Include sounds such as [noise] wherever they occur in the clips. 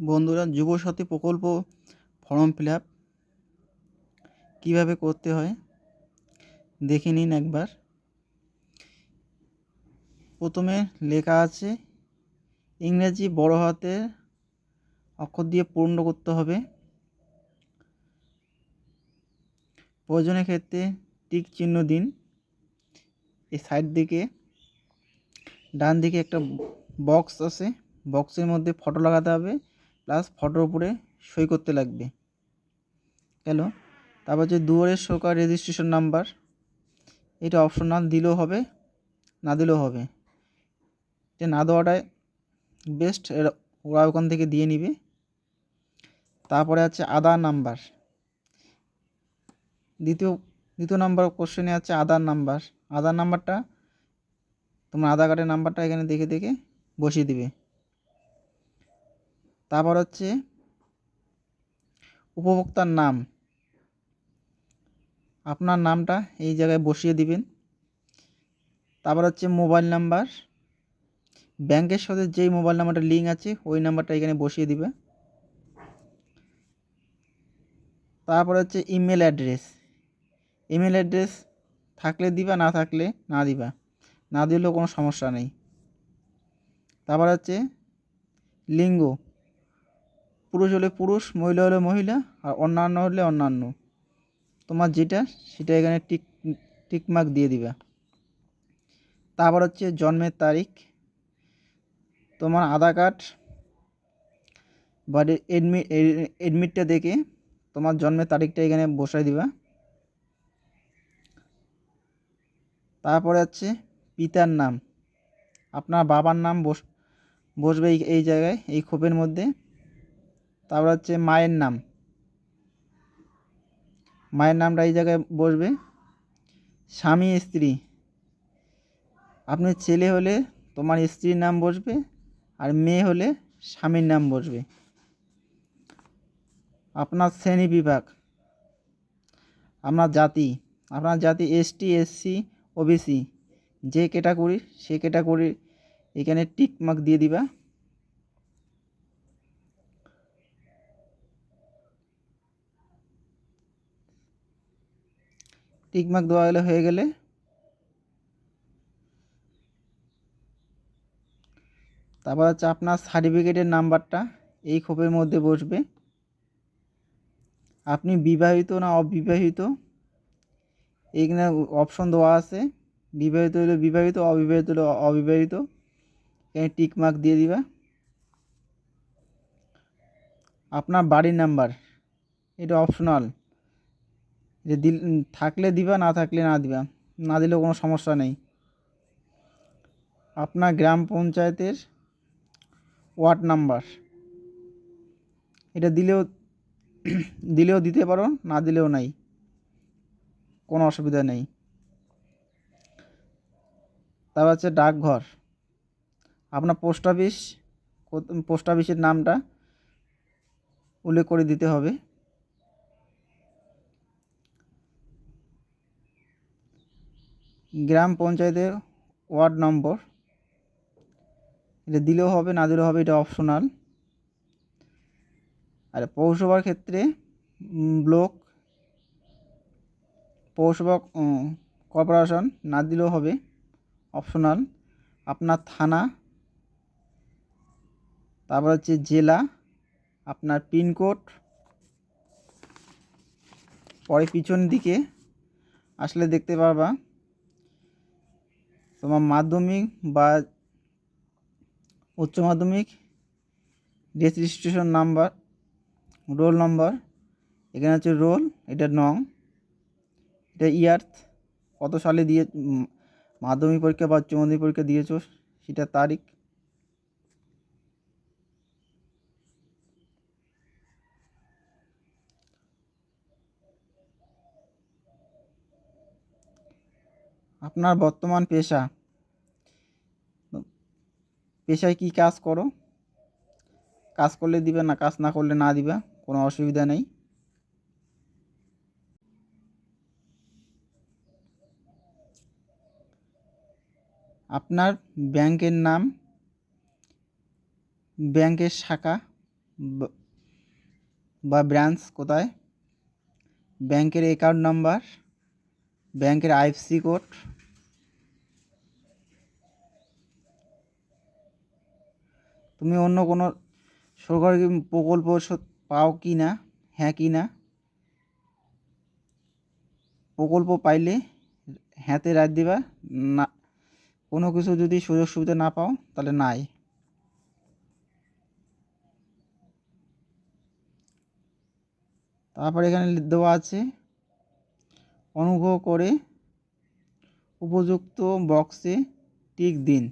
বন্ধুরা, যুবসাথী প্রকল্প form fill up কীভাবে করতে হয় দেখে নিন একবার। প্রথমে লেখা আছে, ইংরেজি বড় হাতের অক্ষর দিয়ে পূর্ণ করতে হবে। প্রয়োজনের ক্ষেত্রে টিক চিহ্ন দিন। এই সাইড দিকে ডান দিকে একটা বক্স আছে। বক্সের মধ্যে ফটো লাগাতে হবে প্লাস ফটোর উপরে সই করতে লাগবে। গেল। তারপর হচ্ছে দুয়ারের সরকার রেজিস্ট্রেশন নাম্বার এটা অপশনাল দিলেও হবে, না দিলেও হবে। এটা না দেওয়াটাই বেস্ট ওরা ওখান থেকে দিয়ে নিবে। তারপরে আছে আধার নাম্বার দ্বিতীয় দ্বিতীয় নাম্বার কোশ্চেনে আছে আধার নাম্বার আধার নাম্বারটা তোমার আধার কার্ডের নাম্বারটা এখানে দেখে দেখে বসিয়ে দিবে। তারপর হচ্ছে উপভোক্তার নাম। আপনার নামটা এই জায়গায় বসিয়ে দিবেন। তারপর হচ্ছে মোবাইল নাম্বার। ব্যাংকের সাথে যেই মোবাইল নাম্বারটা লিঙ্ক আছে, ওই নাম্বারটা এখানে বসিয়ে দিবে। তারপর হচ্ছে ইমেল অ্যাড্রেস ইমেল অ্যাড্রেস থাকলে দিবা, না থাকলে না দিবা। না দিলেও কোনো সমস্যা নেই। তারপর হচ্ছে লিঙ্গ। পুরুষ হলে পুরুষ, মহিলা হলে মহিলা, আর অন্যান্য হলে অন্যান্য। তোমার যেটা, সেটা এখানে টিক টিকমার্ক দিয়ে দিবা। তারপর হচ্ছে জন্মের তারিখ। তোমার আধার কার্ড বা এডমিট এডমিটটা দেখে তোমার জন্মের তারিখটা এখানে বসাই দিবা। তারপরে হচ্ছে পিতার নাম। আপনার বাবার নাম বস, বসবে এই জায়গায়, এই খোপের মধ্যে। তারপর হচ্ছে মায়ের নাম। মায়ের নামটা এই জায়গায় বসবে। স্বামী, স্ত্রী। আপনি ছেলে হলে তোমার স্ত্রীর নাম বসবে আর মেয়ে হলে স্বামীর নাম বসবে। আপনার শ্রেণি বিভাগ। আপনার জাতি। আপনার জাতি এসটি এসসি ওবিসি যে ক্যাটাগরি সে ক্যাটাগরি এখানে টিক মার্ক দিয়ে দিবা। টিক মার্ক দেওয়া গেলে হয়ে গেলে তারপর হচ্ছে আপনার সার্টিফিকেটের নাম্বারটা এই খোপের মধ্যে বসবে। আপনি বিবাহিত না অবিবাহিত এইখানে অপশন দেওয়া আছে, বিবাহিত হলে বিবাহিত, অবিবাহিত হলে অবিবাহিত। এখানে টিক মার্ক দিয়ে দিবা। আপনার বাড়ির নাম্বার, এটা অপশনাল যে দিল থাকলে দিবা, না থাকলে না দিবা, না দিলেও কোনো সমস্যা নেই। আপনার গ্রাম পঞ্চায়েতের ওয়ার্ড নাম্বার। এটা দিলেও [coughs] দিলেও দিতে পারো, না দিলেও নাই। কোনো অসুবিধা নেই। তারপর হচ্ছে ডাকঘর। আপনার পোস্ট অফিস পোস্ট অফিসের নামটা উল্লেখ করে দিতে হবে। গ্রাম পঞ্চায়েতের ওয়ার্ড নম্বর। এটা দিলেও হবে, না দিলেও হবে, এটা অপশনাল আর পৌরসভার ক্ষেত্রে ব্লক পৌরসভা কর্পোরেশন না দিলেও হবে অপশনাল আপনার থানা, তারপর হচ্ছে জেলা, আপনার পিনকোড পরে পিছন দিকে আসলে দেখতে পারবা। তোমার মাধ্যমিক বা উচ্চ মাধ্যমিক রেজিস্ট্রেশন নাম্বার রোল নম্বর এখানে হচ্ছে রোল এটা নং এটা ইয়ার্থ কত সালে দিয়ে মাধ্যমিক পরীক্ষা বা উচ্চ মাধ্যমিক পরীক্ষা দিয়েছ, সেটা তারিখ আপনার বর্তমান পেশা। পেশায় কি কাজ করো? কাজ করলে দিবে না, কাজ না করলে না দিবে, কোনো অসুবিধা নেই। আপনার ব্যাংকের নাম, ব্যাংকের শাখা বা- ব্রাঞ্চ কোথায়? ব্যাংকের অ্যাকাউন্ট নাম্বার ব্যাংকের আইএফসি কোড তুমি অন্য কোনো সরকারি প্রকল্প পাও কি না? হ্যাঁ কি না? প্রকল্প পাইলে হ্যাঁতে রাখ দিবা। না, কোনো কিছু যদি সুযোগ সুবিধা না পাও, তাহলে নাই। তারপরে এখানে দেওয়া আছে, অনুগ্রহ করে উপযুক্ত বক্সে টিক দিন।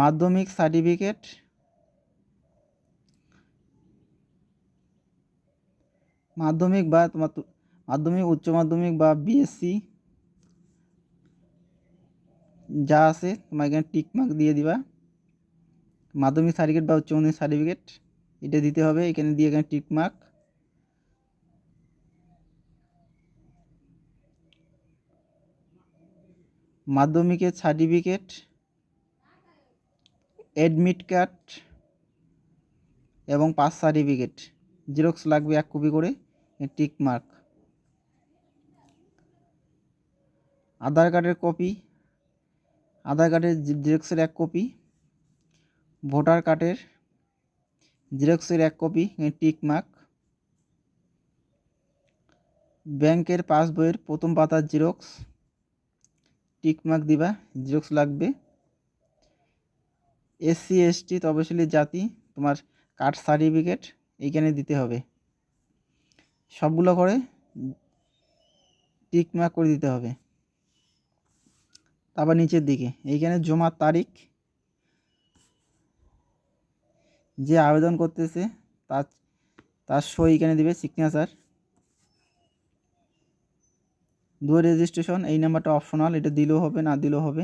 মাধ্যমিক সার্টিফিকেট। মাধ্যমিক বা তোমার মাধ্যমিক, উচ্চ মাধ্যমিক বা বিএসসি যা আছে তোমার এখানে টিকমার্ক দিয়ে দিবা। মাধ্যমিক সার্টিফিকেট বা উচ্চ মাধ্যমিক সার্টিফিকেট, এটা দিতে হবে। এখানে দিয়ে এখানে টিকমার্ক মাধ্যমিকের সার্টিফিকেট অ্যাডমিট কার্ড এবং পাস সার্টিফিকেট জেরক্স লাগবে এক কপি করে টিক মার্ক আধার কার্ডের কপি আধার কার্ডের জেরক্সের এক কপি ভোটার কার্ডের জেরক্সের এক কপি টিক মার্ক ব্যাংকের পাসবইয়ের প্রথম পাতার জেরক্স টিক মার্ক দিবা জেরক্স লাগবে। এসসি, এসটি, তপশিলি জাতি, তোমার কাস্ট সার্টিফিকেট এইখানে দিতে হবে। সবগুলো করে টিক মার্ক করে দিতে হবে। তারপর নিচের দিকে, এইখানে জমার তারিখ। যে আবেদন করতেছে, তার তার সই এখানে দিবে সিগনেচার দুই রেজিস্ট্রেশন এই নাম্বারটা অপশনাল এটা দিলেও হবে, না দিলেও হবে।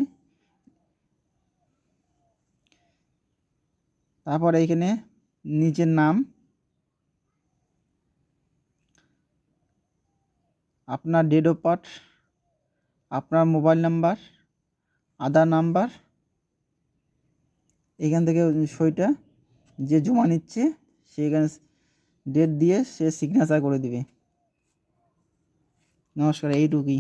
তারপর এইখানে নিজের নাম, আপনার ডেট অফ বার্থ আপনার মোবাইল নাম্বার আধার নাম্বার এখান থেকে সইটা যে জমা নিচ্ছে সেখানে ডেট দিয়ে সে সিগনেচার করে দিবে। নমস্কার, এইটুকুই।